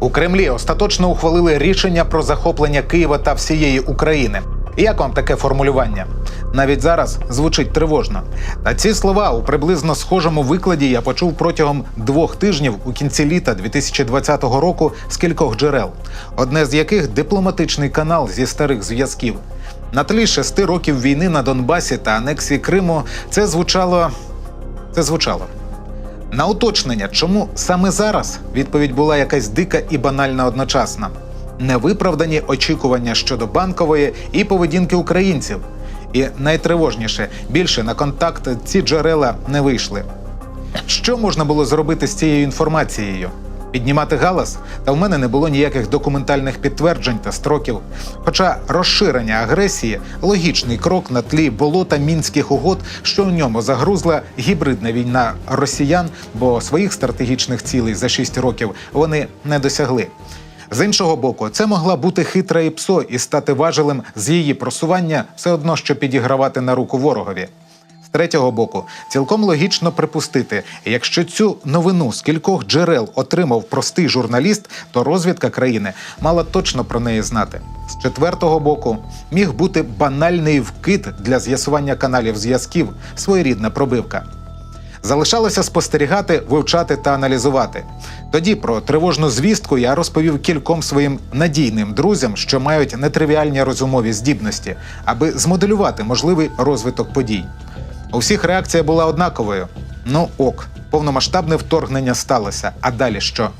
У Кремлі остаточно ухвалили рішення про захоплення Києва та всієї України. Як вам таке формулювання? Навіть зараз звучить тривожно. Та ці слова у приблизно схожому викладі я почув протягом двох тижнів у кінці літа 2020 року з кількох джерел, одне з яких дипломатичний канал зі старих зв'язків. На тлі шести років війни на Донбасі та анексії Криму це звучало. Це звучало. На уточнення, чому саме зараз відповідь була якась дика і банальна одночасно. Невиправдані очікування щодо банкової і поведінки українців. І найтривожніше, більше на контакт ці джерела не вийшли. Що можна було зробити з цією інформацією? Піднімати галас? Та в мене не було ніяких документальних підтверджень та строків. Хоча розширення агресії логічний крок на тлі болота мінських угод, що в ньому загрузла гібридна війна росіян, бо своїх стратегічних цілей за шість років вони не досягли. З іншого боку, це могла бути хитра і псо і стати важелем з її просування все одно, що підігравати на руку ворогові. Третього боку, цілком логічно припустити, якщо цю новину з кількох джерел отримав простий журналіст, то розвідка країни мала точно про неї знати. З четвертого боку, міг бути банальний вкид для з'ясування каналів зв'язків, своєрідна пробивка. Залишалося спостерігати, вивчати та аналізувати. Тоді про тривожну звістку я розповів кільком своїм надійним друзям, що мають нетривіальні розумові здібності, аби змоделювати можливий розвиток подій. У всіх реакція була однаковою. Ну ок, повномасштабне вторгнення сталося. А далі що?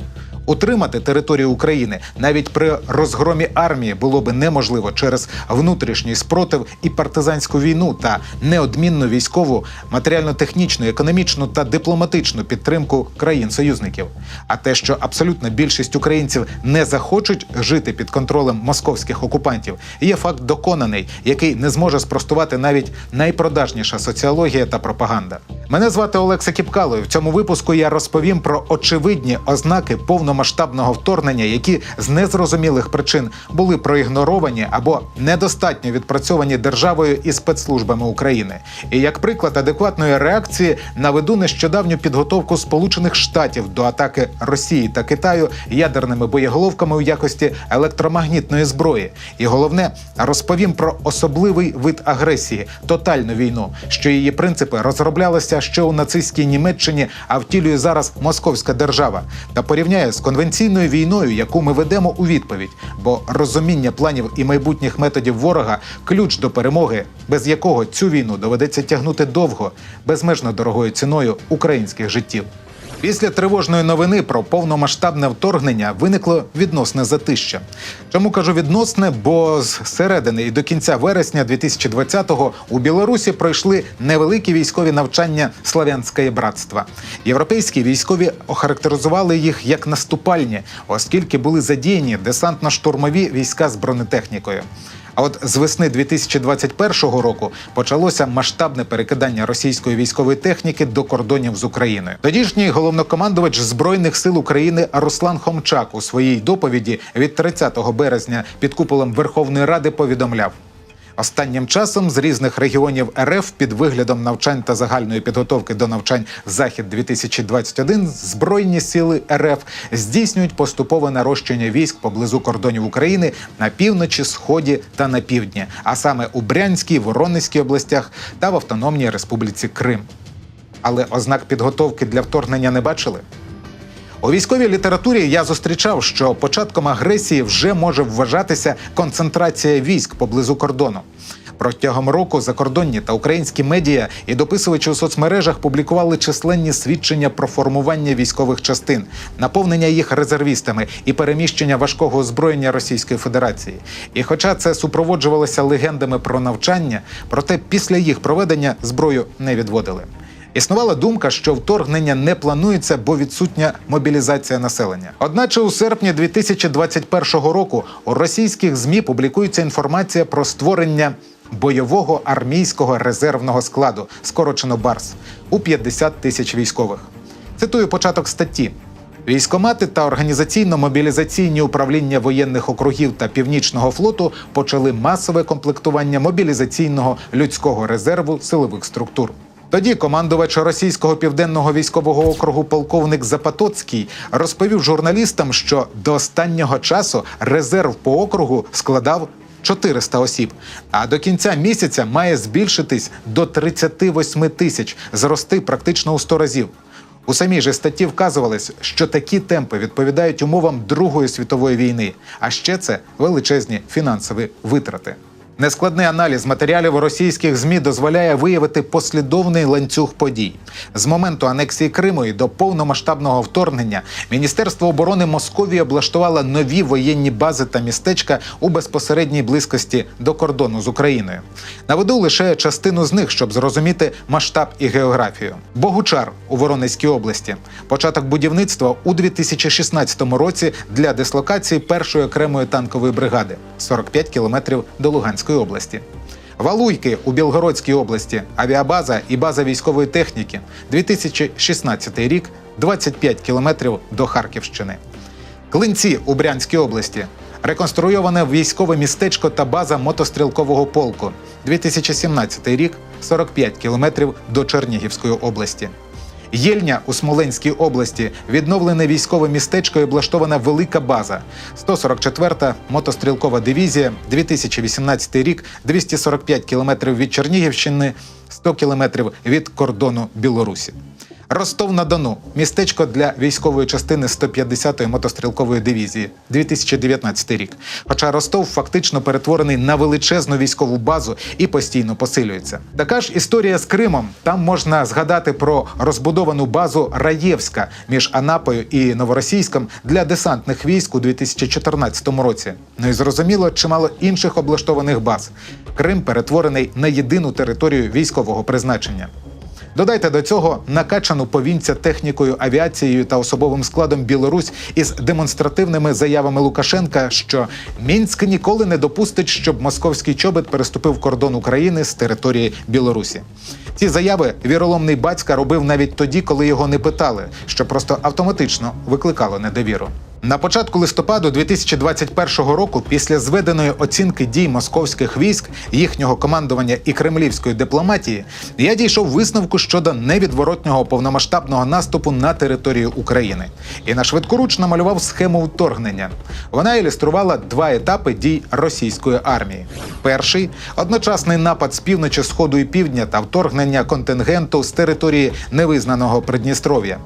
Утримати територію України навіть при розгромі армії було би неможливо через внутрішній спротив і партизанську війну та неодмінну військову, матеріально-технічну, економічну та дипломатичну підтримку країн-союзників. А те, що абсолютна більшість українців не захочуть жити під контролем московських окупантів, є факт доконаний, який не зможе спростувати навіть найпродажніша соціологія та пропаганда. Мене звати Олекса Кіпкало. і В цьому випуску я розповім про очевидні ознаки повномасштабного вторгнення, які з незрозумілих причин були проігноровані або недостатньо відпрацьовані державою і спецслужбами України. І як приклад адекватної реакції наведу нещодавню підготовку Сполучених Штатів до атаки Росії та Китаю ядерними боєголовками у якості електромагнітної зброї. І головне розповім про особливий вид агресії тотальну війну, що її принципи розроблялися ще у нацистській Німеччині, а втілює зараз московська держава, та порівняє з конвенційною війною, яку ми ведемо у відповідь. Бо розуміння планів і майбутніх методів ворога ключ до перемоги, без якого цю війну доведеться тягнути довго, безмежно дорогою ціною українських життів. Після тривожної новини про повномасштабне вторгнення виникло відносне затища. Чому кажу відносне? Бо з середини і до кінця вересня 2020-го у Білорусі пройшли невеликі військові навчання Славянське братства. Європейські військові охарактеризували їх як наступальні, оскільки були задіяні десантно-штурмові війська з бронетехнікою. А от з весни 2021 року почалося масштабне перекидання російської військової техніки до кордонів з Україною. Тодішній головнокомандувач збройних сил України Руслан Хомчак у своїй доповіді від 30 березня під куполом Верховної Ради повідомляв. Останнім часом з різних регіонів РФ під виглядом навчань та загальної підготовки до навчань Захід 2021 збройні сили РФ здійснюють поступове нарощення військ поблизу кордонів України на півночі, сході та на півдні, а саме у Брянській, Воронезькій областях та в Автономній Республіці Крим. Але ознак підготовки для вторгнення не бачили. У військовій літературі я зустрічав, що початком агресії вже може вважатися концентрація військ поблизу кордону. Протягом року закордонні та українські медіа і дописувачі у соцмережах публікували численні свідчення про формування військових частин, наповнення їх резервістами і переміщення важкого озброєння Російської Федерації. І хоча це супроводжувалося легендами про навчання, проте після їх проведення зброю не відводили. Існувала думка, що вторгнення не планується, бо відсутня мобілізація населення. Одначе у серпні 2021 року у російських змі публікується інформація про створення бойового армійського резервного складу, скорочено БАРС, у 50 тисяч військових. Цитую початок статті. Військомати та організаційно-мобілізаційні управління воєнних округів та північного флоту почали масове комплектування мобілізаційного людського резерву силових структур. Тоді командувач російського південного військового округу полковник Запатоцький розповів журналістам, що до останнього часу резерв по округу складав 400 осіб, а до кінця місяця має збільшитись до 38 тисяч, зрости практично у 100 разів. У самій же статті вказувалось, що такі темпи відповідають умовам Другої світової війни, а ще це величезні фінансові витрати. Нескладний аналіз матеріалів російських змі дозволяє виявити послідовний ланцюг подій. З моменту анексії Криму і до повномасштабного вторгнення Міністерство оборони Московії облаштувало нові воєнні бази та містечка у безпосередній близькості до кордону з Україною. Наведу лише частину з них, щоб зрозуміти масштаб і географію. Богучар у Воронезькій області. Початок будівництва у 2016 році для дислокації першої окремої танкової бригади 45 кілометрів до Луганської області. Валуйки у Білгородській області, авіабаза і база військової техніки. 2016 рік 25 кілометрів до Харківщини. Клинці у Брянській області. Реконструйоване військове містечко та база мотострілкового полку. 2017 рік 45 кілометрів до Чернігівської області. Єльня у Смоленській області відновлене військове містечко і облаштована велика база. 144-та мотострілкова дивізія, 2018 рік, 245 кілометрів від Чернігівщини, 100 кілометрів від кордону Білорусі. Ростов на Дону містечко для військової частини 150-ї мотострілкової дивізії 2019 рік. Хоча Ростов фактично перетворений на величезну військову базу і постійно посилюється. Така ж історія з Кримом. Там можна згадати про розбудовану базу Раєвська між Анапою і Новоросійськом для десантних військ у 2014 році. Ну і зрозуміло, чимало інших облаштованих баз. Крим перетворений на єдину територію військового призначення. Додайте до цього накачану повінця технікою, авіацією та особовим складом Білорусь із демонстративними заявами Лукашенка, що Мінськ ніколи не допустить, щоб московський чобит переступив кордон України з території Білорусі. Ці заяви віроломний батька робив навіть тоді, коли його не питали, що просто автоматично викликало недовіру. На початку листопаду 2021 року, після зведеної оцінки дій московських військ, їхнього командування і кремлівської дипломатії, я дійшов висновку щодо невідворотнього повномасштабного наступу на територію України і на швидкоруч намалював схему вторгнення. Вона ілюструвала два етапи дій російської армії: перший одночасний напад з півночі, сходу і півдня та вторгнення контингенту з території невизнаного Придністров'я.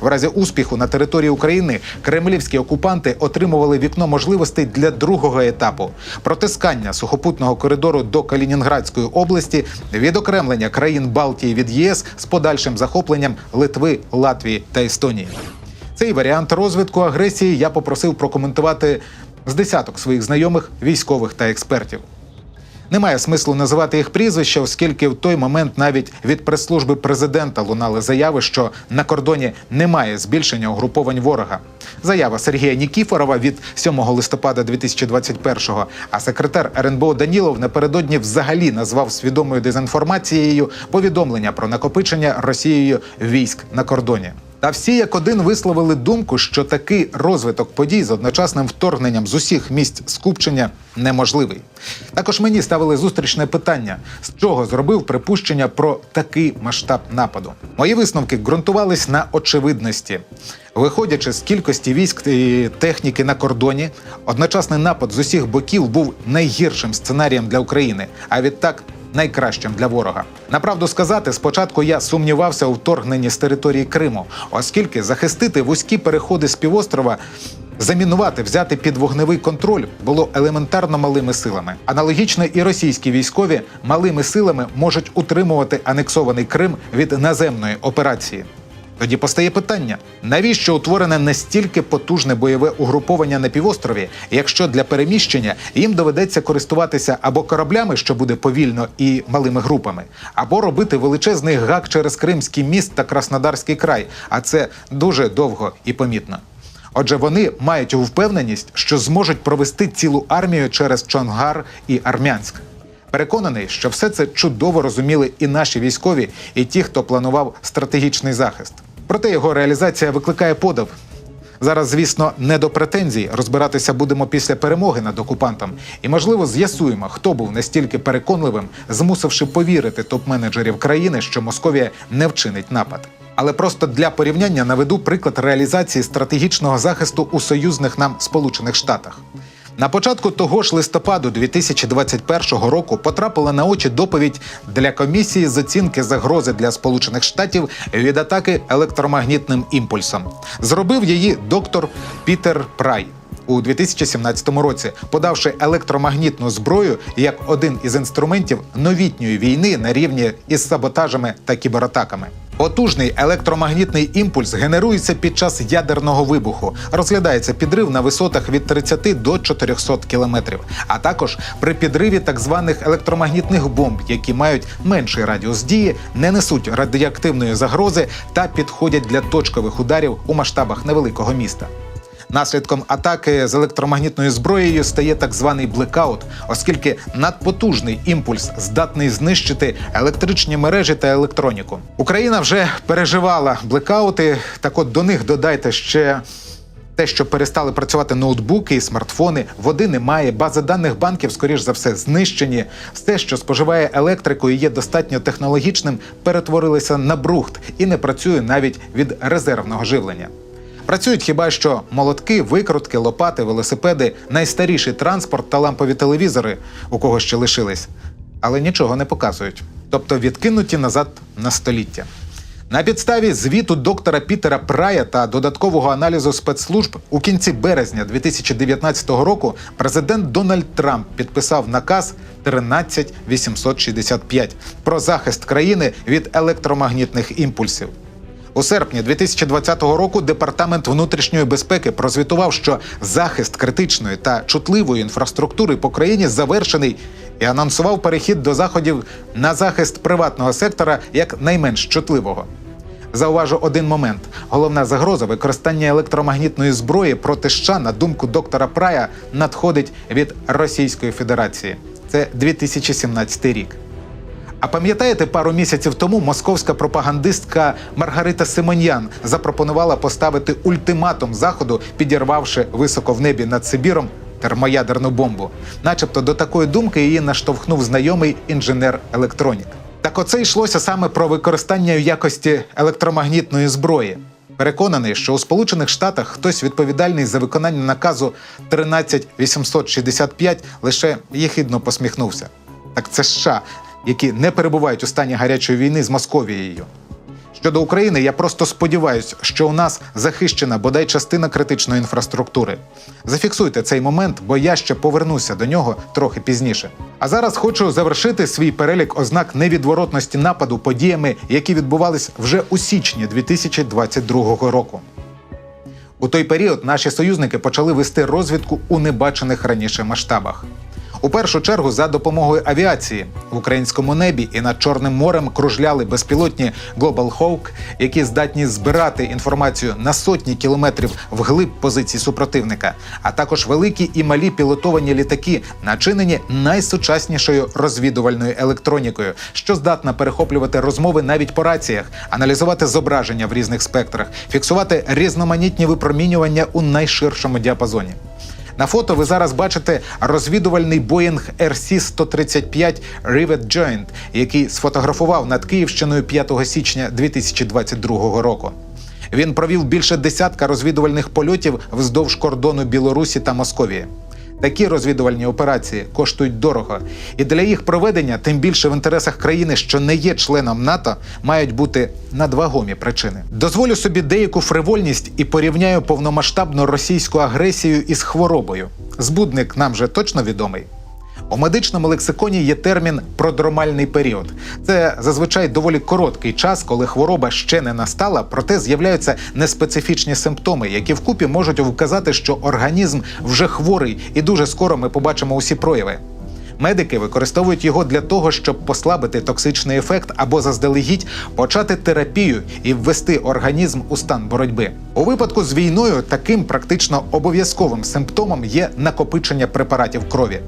В разі успіху на території України кремлівські окупанти отримували вікно можливостей для другого етапу протискання сухопутного коридору до Калінінградської області, відокремлення країн Балтії від ЄС з подальшим захопленням Литви, Латвії та Естонії. Цей варіант розвитку агресії я попросив прокоментувати з десяток своїх знайомих військових та експертів. Немає смислу називати їх прізвища, оскільки в той момент навіть від прес-служби президента лунали заяви, що на кордоні немає збільшення угруповань ворога. Заява Сергія Нікіфорова від 7 листопада 2021-го, а секретар РНБО Данілов напередодні взагалі назвав свідомою дезінформацією повідомлення про накопичення Росією військ на кордоні. Та всі як один висловили думку, що такий розвиток подій з одночасним вторгненням з усіх місць скупчення неможливий. Також мені ставили зустрічне питання, з чого зробив припущення про такий масштаб нападу. Мої висновки ґрунтувались на очевидності. Виходячи з кількості військ і техніки на кордоні, одночасний напад з усіх боків був найгіршим сценарієм для України, а відтак найкращим для ворога. Направду сказати, спочатку я сумнівався у вторгненні з території Криму, оскільки захистити вузькі переходи з півострова. Замінувати, взяти під вогневий контроль було елементарно малими силами. Аналогічно і російські військові малими силами можуть утримувати анексований Крим від наземної операції. Тоді постає питання: навіщо утворене настільки потужне бойове угруповання на півострові, якщо для переміщення їм доведеться користуватися або кораблями, що буде повільно і малими групами, або робити величезний гак через Кримський міст та Краснодарський край, а це дуже довго і помітно. Отже, вони мають впевненість, що зможуть провести цілу армію через Чонгар і Армянськ. Переконаний, що все це чудово розуміли і наші військові, і ті, хто планував стратегічний захист. Проте його реалізація викликає подив. Зараз, звісно, не до претензій. Розбиратися будемо після перемоги над окупантом. І, можливо, з'ясуємо, хто був настільки переконливим, змусивши повірити топ-менеджерів країни, що Московія не вчинить напад. Але просто для порівняння наведу приклад реалізації стратегічного захисту у союзних нам Сполучених Штатах. На початку того ж листопаду 2021 року потрапила на очі доповідь для комісії з оцінки загрози для Сполучених Штатів від атаки електромагнітним імпульсом. Зробив її доктор Пітер Прай. У 2017 році, подавши електромагнітну зброю як один із інструментів новітньої війни на рівні із саботажами та кібератаками. Потужний електромагнітний імпульс генерується під час ядерного вибуху. Розглядається підрив на висотах від 30 до 400 кілометрів, а також при підриві так званих електромагнітних бомб, які мають менший радіус дії, не несуть радіоактивної загрози та підходять для точкових ударів у масштабах невеликого міста. Наслідком атаки з електромагнітною зброєю стає так званий блекаут, оскільки надпотужний імпульс здатний знищити електричні мережі та електроніку. Україна вже переживала блекаути. Так, от до них додайте ще. Те, що перестали працювати ноутбуки і смартфони, води немає, бази даних банків, скоріш за все, знищені. Все, що споживає електрику і є достатньо технологічним, перетворилося на брухт і не працює навіть від резервного живлення. Працюють хіба що молотки, викрутки, лопати, велосипеди, найстаріший транспорт та лампові телевізори, у кого ще лишились, але нічого не показують, тобто відкинуті назад на століття. На підставі звіту доктора Пітера Прая та додаткового аналізу спецслужб у кінці березня 2019 року президент Дональд Трамп підписав наказ 13865 про захист країни від електромагнітних імпульсів. У серпні 2020 року департамент внутрішньої безпеки прозвітував, що захист критичної та чутливої інфраструктури по країні завершений і анонсував перехід до заходів на захист приватного сектора як найменш чутливого. Зауважу один момент: головна загроза використання електромагнітної зброї проти США, на думку доктора Прая, надходить від Російської Федерації. Це 2017 рік. А пам'ятаєте, пару місяців тому московська пропагандистка Маргарита Симоньян запропонувала поставити ультиматум заходу, підірвавши високо в небі над Сибіром термоядерну бомбу. Начебто до такої думки її наштовхнув знайомий інженер-електронік. Так оце йшлося саме про використання в якості електромагнітної зброї. Переконаний, що у Сполучених Штатах хтось відповідальний за виконання наказу 13865 лише єхидно посміхнувся. Так це США, які не перебувають у стані гарячої війни з Московією. Щодо України, я просто сподіваюся, що у нас захищена бодай частина критичної інфраструктури. Зафіксуйте цей момент, бо я ще повернуся до нього трохи пізніше. А зараз хочу завершити свій перелік ознак невідворотності нападу подіями, які відбувались вже у січні 2022 року. У той період наші союзники почали вести розвідку у небачених раніше масштабах. У першу чергу за допомогою авіації в українському небі і над Чорним морем кружляли безпілотні Global Hawk, які здатні збирати інформацію на сотні кілометрів вглиб позицій супротивника, а також великі і малі пілотовані літаки, начинені найсучаснішою розвідувальною електронікою, що здатна перехоплювати розмови навіть по раціях, аналізувати зображення в різних спектрах, фіксувати різноманітні випромінювання у найширшому діапазоні. На фото ви зараз бачите розвідувальний Боїнг RC-135 Rivet Joint, який сфотографував над Київщиною 5 січня 2022 року. Він провів більше десятка розвідувальних польотів вздовж кордону Білорусі та Московії. Такі розвідувальні операції коштують дорого, і для їх проведення, тим більше в інтересах країни, що не є членом НАТО, мають бути надвагомі причини. Дозволю собі деяку фривольність і порівняю повномасштабну російську агресію із хворобою. Збудник нам же точно відомий. У медичному лексиконі є термін продромальний період. Це зазвичай доволі короткий час, коли хвороба ще не настала, проте з'являються неспецифічні симптоми, які вкупі можуть вказати, що організм вже хворий, і дуже скоро ми побачимо усі прояви. Медики використовують його для того, щоб послабити токсичний ефект або заздалегідь почати терапію і ввести організм у стан боротьби. У випадку з війною таким практично обов'язковим симптомом є накопичення препаратів крові.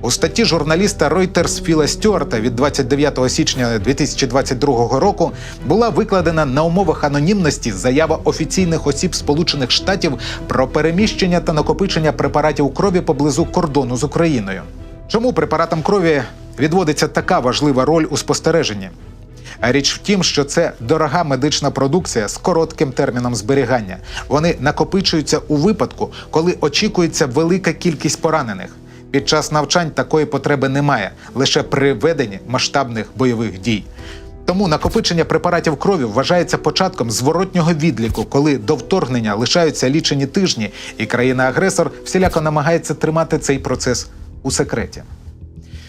У статті журналіста Reuters Філа Стюарта від 29 січня 2022 року була викладена на умовах анонімності заява офіційних осіб Сполучених Штатів про переміщення та накопичення препаратів крові поблизу кордону з Україною. Чому препаратам крові відводиться така важлива роль у спостереженні? Річ в тім, що це дорога медична продукція з коротким терміном зберігання. Вони накопичуються у випадку, коли очікується велика кількість поранених. Під час навчань такої потреби немає, лише при веденні масштабних бойових дій. Тому накопичення препаратів крові вважається початком зворотнього відліку, коли до вторгнення лишаються лічені тижні, і країна-агресор всіляко намагається тримати цей процес у секреті.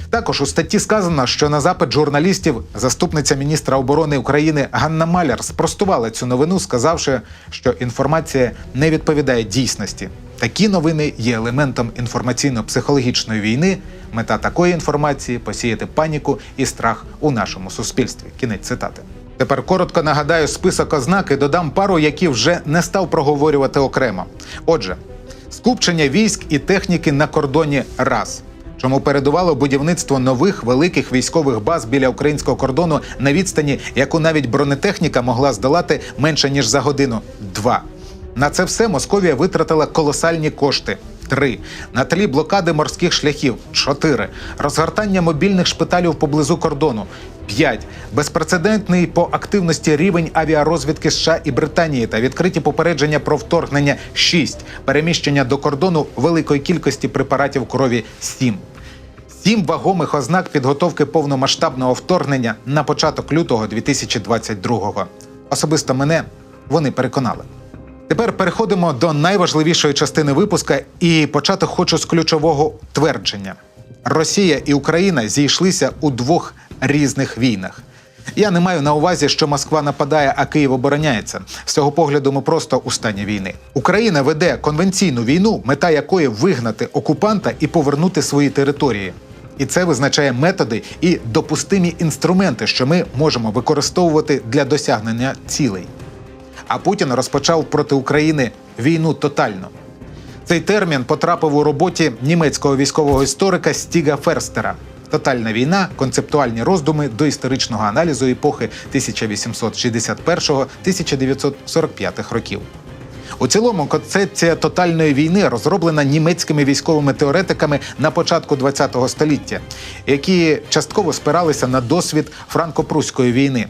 Також у статті сказано, що на запит журналістів заступниця міністра оборони України Ганна Маляр спростувала цю новину, сказавши, що інформація не відповідає дійсності. Такі новини є елементом інформаційно-психологічної війни. Мета такої інформації посіяти паніку і страх у нашому суспільстві. Кінець цитати. Тепер коротко нагадаю список ознак і додам пару, які вже не став проговорювати окремо. Отже, скупчення військ і техніки на кордоні раз. Чому передувало будівництво нових великих військових баз біля українського кордону на відстані, яку навіть бронетехніка могла здолати менше ніж за годину. Два на це все Московія витратила колосальні кошти. Три на тлі блокади морських шляхів. Чотири розгортання мобільних шпиталів поблизу кордону. 5. Безпрецедентний по активності рівень авіарозвідки США і Британії та відкриті попередження про вторгнення 6. Переміщення до кордону великої кількості препаратів крові 7. Сім вагомих ознак підготовки повномасштабного вторгнення на початок лютого 2022-го. Особисто мене вони переконали. Тепер переходимо до найважливішої частини випуска, і почати хочу з ключового твердження: Росія і Україна зійшлися у двох різних війнах. Я не маю на увазі, що Москва нападає, а Київ обороняється. З цього погляду ми просто у стані війни. Україна веде конвенційну війну, мета якої вигнати окупанта і повернути свої території. І це визначає методи і допустимі інструменти, що ми можемо використовувати для досягнення цілей. А Путін розпочав проти України війну тотально. Цей термін потрапив у роботі німецького військового історика Стіга Ферстера. Тотальна війна, концептуальні роздуми до історичного аналізу епохи 1861-1945 років. У цілому концепція тотальної війни розроблена німецькими військовими теоретиками на початку ХХ століття, які частково спиралися на досвід франко-пруської війни.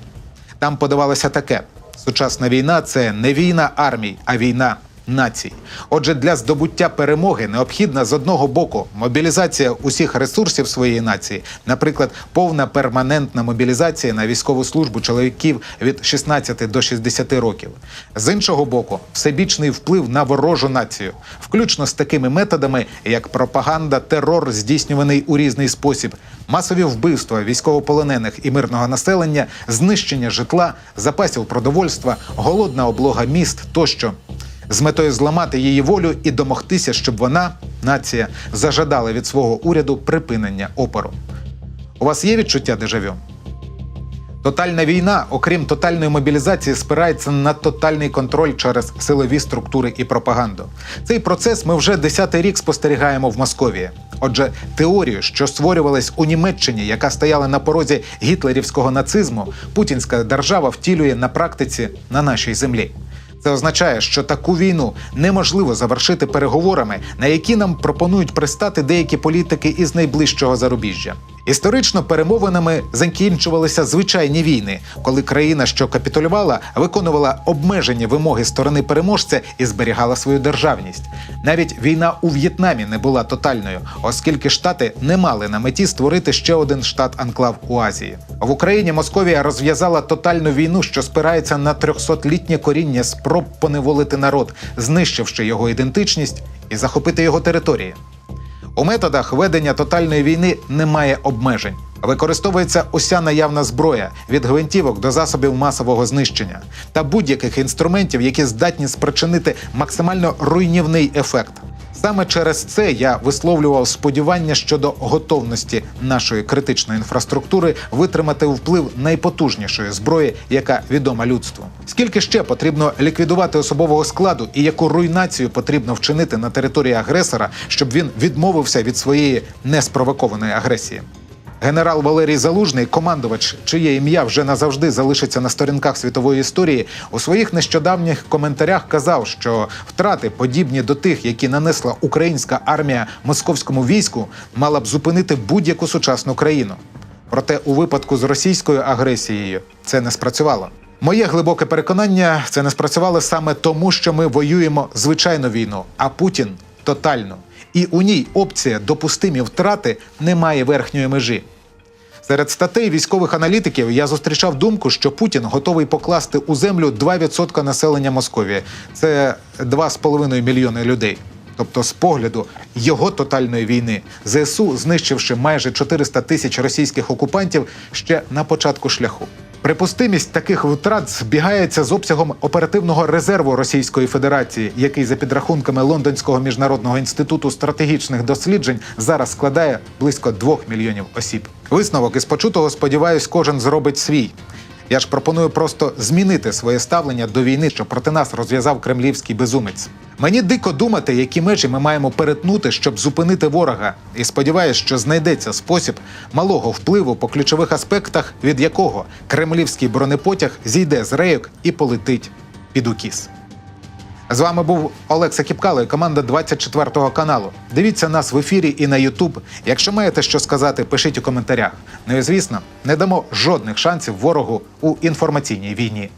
Там подавалося таке: сучасна війна це не війна армій, а війна націй. Отже, для здобуття перемоги необхідна з одного боку мобілізація усіх ресурсів своєї нації, наприклад, повна перманентна мобілізація на військову службу чоловіків від 16 до 60 років. З іншого боку, всебічний вплив на ворожу націю, включно з такими методами, як пропаганда, терор, здійснюваний у різний спосіб, масові вбивства військовополонених і мирного населення, знищення житла, запасів продовольства, голодна облога міст тощо з метою зламати її волю і домогтися, щоб вона, нація, зажадала від свого уряду припинення опору. У вас є відчуття дежавю? Тотальна війна, окрім тотальної мобілізації, спирається на тотальний контроль через силові структури і пропаганду. Цей процес ми вже десятий рік спостерігаємо в Московії. Отже, теорію, що створювалась у Німеччині, яка стояла на порозі гітлерівського нацизму, путінська держава втілює на практиці на нашій землі. Це означає, що таку війну неможливо завершити переговорами, на які нам пропонують пристати деякі політики із найближчого зарубіжжя. Історично перемовинами закінчувалися звичайні війни, коли країна, що капітулювала, виконувала обмежені вимоги сторони переможця і зберігала свою державність. Навіть війна у В'єтнамі не була тотальною, оскільки штати не мали на меті створити ще один штат-анклав у Азії. В Україні Московія розв'язала тотальну війну, що спирається на 300-літнє коріння спроб поневолити народ, знищивши його ідентичність і захопити його території. У методах ведення тотальної війни немає обмежень. Використовується уся наявна зброя від гвинтівок до засобів масового знищення та будь-яких інструментів, які здатні спричинити максимально руйнівний ефект. Саме через це я висловлював сподівання щодо готовності нашої критичної інфраструктури витримати вплив найпотужнішої зброї, яка відома людству. Скільки ще потрібно ліквідувати особового складу і яку руйнацію потрібно вчинити на території агресора, щоб він відмовився від своєї неспровокованої агресії? Генерал Валерій Залужний, командувач, чиє ім'я вже назавжди залишиться на сторінках світової історії, у своїх нещодавніх коментарях казав, що втрати, подібні до тих, які нанесла українська армія московському війську, мала б зупинити будь-яку сучасну країну. Проте у випадку з російською агресією це не спрацювало. Моє глибоке переконання це не спрацювало саме тому, що ми воюємо звичайну війну, а Путін тотальну. І у ній опція допустимі втрати не має верхньої межі. Серед статей військових аналітиків я зустрічав думку, що Путін готовий покласти у землю 2% населення Московії. Це 2,5 мільйони людей. Тобто, з погляду його тотальної війни, ЗСУ, знищивши майже 400 тисяч російських окупантів ще на початку шляху. Припустимість таких втрат збігається з обсягом оперативного резерву Російської Федерації, який за підрахунками Лондонського міжнародного інституту стратегічних досліджень зараз складає близько 2 мільйонів осіб. Висновок із почутого, сподіваюсь, кожен зробить свій. Я ж пропоную просто змінити своє ставлення до війни, що проти нас розв'язав кремлівський безумець. Мені дико думати, які межі ми маємо перетнути, щоб зупинити ворога, і сподіваюсь, що знайдеться спосіб малого впливу по ключових аспектах, від якого кремлівський бронепотяг зійде з рейок і полетить під укіс. З вами був Олекса Кіпкало і команда 24 каналу. Дивіться нас в ефірі і на Ютуб. Якщо маєте що сказати, пишіть у коментарях. Ну і звісно, не дамо жодних шансів ворогу у інформаційній війні.